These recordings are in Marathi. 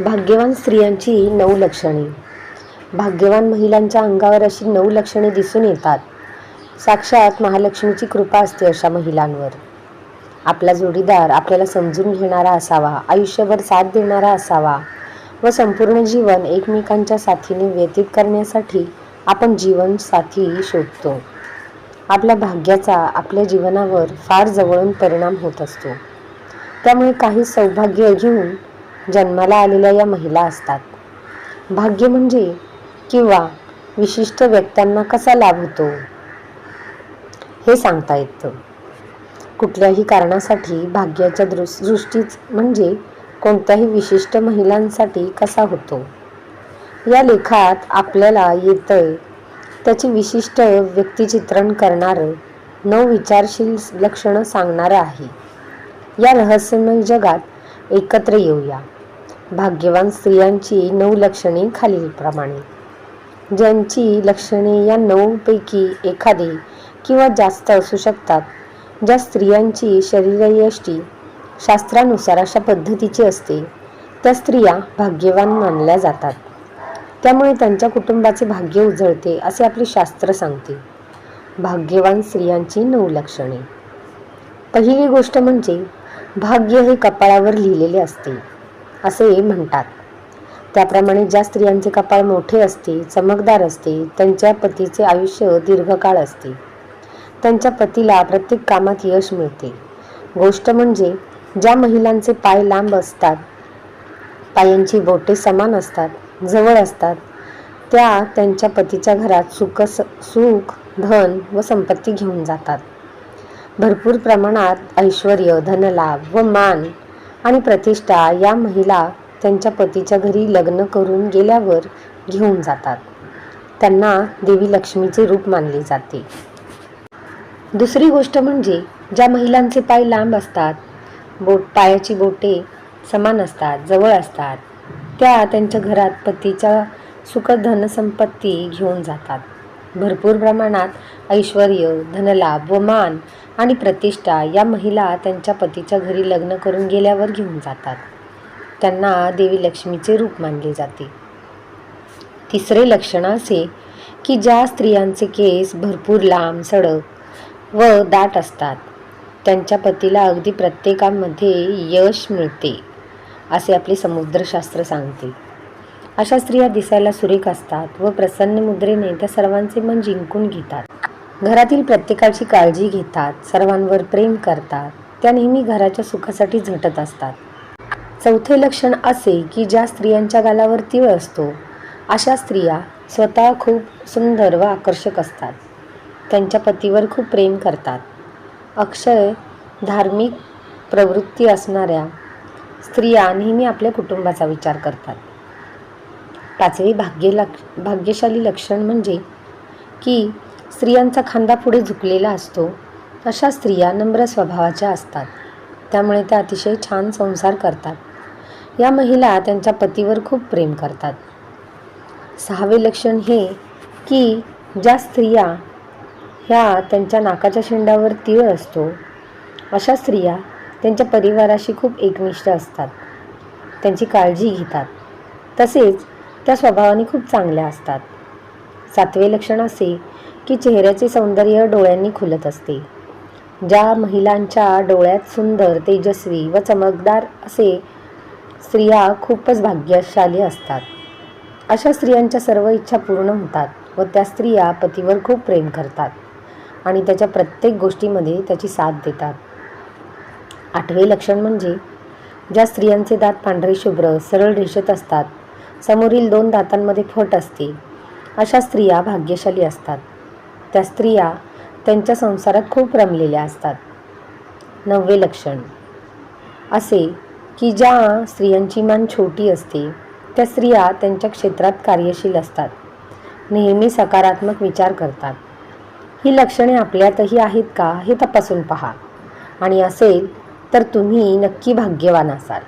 भाग्यवान स्त्रियांची नऊ लक्षणे. भाग्यवान महिलांच्या अंगावर अशी नऊ लक्षणे दिसून येतात. साक्षात महालक्ष्मीची कृपा असते अशा महिलांवर. आपला जोडीदार आपल्याला समजून घेणारा असावा आयुष्यभर साथ देणारा असावा व संपूर्ण जीवन एकमेकांच्या साथीने व्यतीत करण्यासाठी आपण जीवन साथी शोधतो. आपल्या भाग्याचा आपल्या जीवनावर फार जवळून परिणाम होत असतो. त्यामुळे काही सौभाग्य घेऊन जन्माला आलेल्या या महिला असतात. भाग्य म्हणजे किंवा विशिष्ट व्यक्त्यांना कसा लाभ होतो? हे सांगता येतं. कुठल्याही कारणासाठी भाग्याच्या दृस दृष्टीच म्हणजे कोणत्याही विशिष्ट महिलांसाठी कसा होतो? या लेखात आपल्याला येतंय त्याची विशिष्ट व्यक्तिचित्रण करणारं नऊ विचारशील लक्षणं सांगणारं आहे. या रहस्यमय जगात एकत्र येऊया. भाग्यवान स्त्रियांची नऊ लक्षणे खालीलप्रमाणे. ज्यांची लक्षणे या नऊपैकी एखादी किंवा जास्त असू शकतात ज्या स्त्रियांची शरीरयष्टी शास्त्रानुसार अशा पद्धतीची असते त्या स्त्रिया भाग्यवान मानल्या जातात. त्यामुळे त्यांच्या कुटुंबाचे भाग्य उजळते असे आपले शास्त्र सांगते. भाग्यवान स्त्रियांची नऊ लक्षणे. पहिली गोष्ट म्हणजे भाग्य हे कपाळावर लिहिलेले असते. असे म्हणतात. त्याप्रमाणे ज्या स्त्रियांचे कपाळ मोठे असते चमकदार असते त्यांच्या पतीचे आयुष्य दीर्घकाळ असते. त्यांच्या पतीला प्रत्येक कामात यश मिळते. गोष्ट म्हणजे ज्या महिलांचे पाय लांब असतात पायांची बोटे समान असतात जवळ असतात त्या त्यांच्या पतीच्या घरात सुख सुख धन व संपत्ती घेऊन जातात. भरपूर प्रमाणात ऐश्वर धनलाभ व मान आणि प्रतिष्ठा या महिला त्यांच्या पतीच्या घरी लग्न करून गेल्यावर घेऊन जातात. त्यांना देवी लक्ष्मीचे रूप मानले जाते. दुसरी गोष्ट म्हणजे ज्या महिलांचे पाय लांब असतात बोट पायाची बोटे समान असतात जवळ असतात त्या त्यांच्या घरात पतीच्या सुखधनसंपत्ती घेऊन जातात. भरपूर प्रमाणात ऐश्वर धनलाभ व मान आणि प्रतिष्ठा या महिला त्यांच्या पतीच्या घरी लग्न करून गेल्यावर घेऊन जातात. त्यांना देवी लक्ष्मीचे रूप मानले जाते. तिसरे लक्षण असे की ज्या स्त्रियांचे केस भरपूर लांब सडक व दाट असतात त्यांच्या पतीला अगदी प्रत्येकामध्ये यश मिळते असे आपले समुद्रशास्त्र सांगते. अशा स्त्रिया दिसायला सुरेख असतात व प्रसन्न मुद्रेने त्या सर्वांचे मन जिंकून घेतात. घरातील प्रत्येकाची काळजी घेतात सर्वांवर प्रेम करतात त्या नेहमी घराच्या सुखासाठी झटत असतात. चौथे लक्षण असे की ज्या स्त्रियांच्या गालावर तीळ असतो अशा स्त्रिया स्वतः खूप सुंदर व आकर्षक असतात. त्यांच्या पतीवर खूप प्रेम करतात. अक्षय धार्मिक प्रवृत्ती असणाऱ्या स्त्रिया नेहमी आपल्या कुटुंबाचा विचार करतात. पाचवे भाग्य लक्ष भाग्यशाली लक्षण म्हणजे की स्त्रियांचा खांदा पुढे झुकलेला असतो अशा स्त्रिया नम्र स्वभावाच्या असतात. त्यामुळे त्या अतिशय छान संसार करतात. या महिला त्यांच्या पतीवर खूप प्रेम करतात. सहावे लक्षण हे की ज्या स्त्रिया ह्या त्यांच्या नाकाच्या शेंडावर तीळ असतो अशा स्त्रिया त्यांच्या परिवाराशी खूप एकनिष्ठ असतात. त्यांची काळजी घेतात. तसेच त्या स्वभावाने खूप चांगल्या असतात. सातवे लक्षण असे की चेहऱ्याचे सौंदर्य डोळ्यांनी खुलत असते. ज्या महिलांच्या डोळ्यात सुंदर तेजस्वी व चमकदार असे स्त्रिया खूपच भाग्यशाली असतात. अशा स्त्रियांच्या सर्व इच्छा पूर्ण होतात व त्या स्त्रिया पतीवर खूप प्रेम करतात आणि त्याच्या प्रत्येक गोष्टीमध्ये त्याची साथ देतात. आठवे लक्षण म्हणजे ज्या स्त्रियांचे दात पांढरे शुभ्र सरळ रेषेत असतात समोरील दोन दातांमध्ये फट असते. अशा स्त्रिया भाग्यशाली असतात. त्या स्त्रिया त्यांच्या संसारात खूप रमलेल्या असतात. नववे लक्षण. असे की ज्या स्त्रियांची मान छोटी असते त्या स्त्रिया त्यांच्या क्षेत्रात कार्यशील असतात. नेहमी सकारात्मक विचार करतात. ही लक्षणे आपल्यातही आहेत का हे तपासून पहा. आणि असेल तर तुम्ही नक्की भाग्यवान असाल.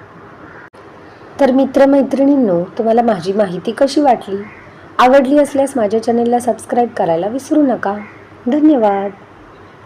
तर मित्रमैत्रिणींनो तुम्हाला माझी माहिती कशी वाटली? आवडली असल्यास माझ्या चॅनेलला सबस्क्राईब करायला विसरू नका. धन्यवाद.